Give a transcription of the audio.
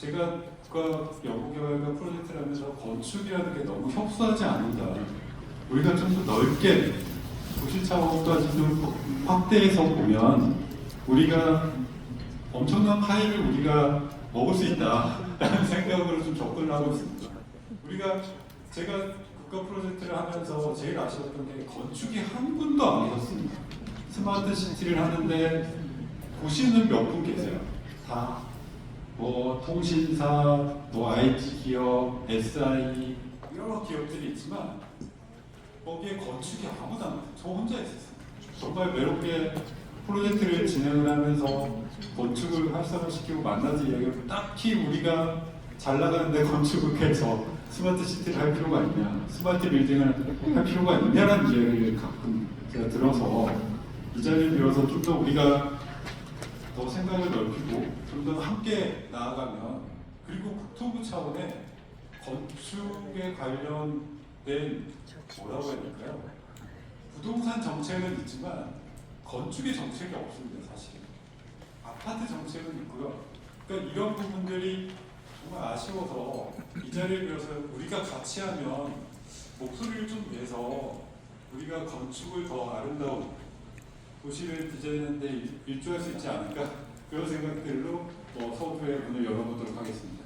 제가 국가 연구개발과 프로젝트를 하면서 건축이라는 게 너무 협소하지 않는다. 우리가 좀 더 넓게 도시 차원까지 좀 확대해서 보면 우리가 엄청난 파일을 우리가 먹을 수 있다라는 생각으로 좀 접근을 하고 있습니다. 우리가 제가 국가 프로젝트를 하면서 제일 아쉬웠던 게 건축이 한 분도 안 계셨습니다. 스마트 시티를 하는데 보시는 몇 분 계세요. 다 뭐 통신사, 뭐 IT 기업, SI 여러 기업들이 있지만 거기에 건축이 아무도 안 돼요. 저 혼자 있었어요. 정말 외롭게 프로젝트를 진행을 하면서 건축을 활성화시키고 만나서 이야기를 딱히 우리가 잘 나가는데 건축을 해서 스마트 시티를 할 필요가 있냐, 스마트 빌딩을 할 필요가 있냐라는 이야기를 가끔 제가 들어서 이 자리를 빌어서 좀 더 우리가 더 생각을 넓히고 좀더 함께 나아가면 그리고 국토부 차원의 건축에 관련된 뭐라고 해야 될까요? 부동산 정책은 있지만 건축의 정책이 없습니다 사실. 아파트 정책은 있고요. 그러니까 이런 부분들이 정말 아쉬워서 이 자리를 빌어서 우리가 같이 하면 목소리를 좀 내서 우리가 건축을 더 아름다운 도시를 디자인하는데 일- 일조할 수 있지 않을까 그런 생각들로 어, 서두에 문을 열어보도록 하겠습니다.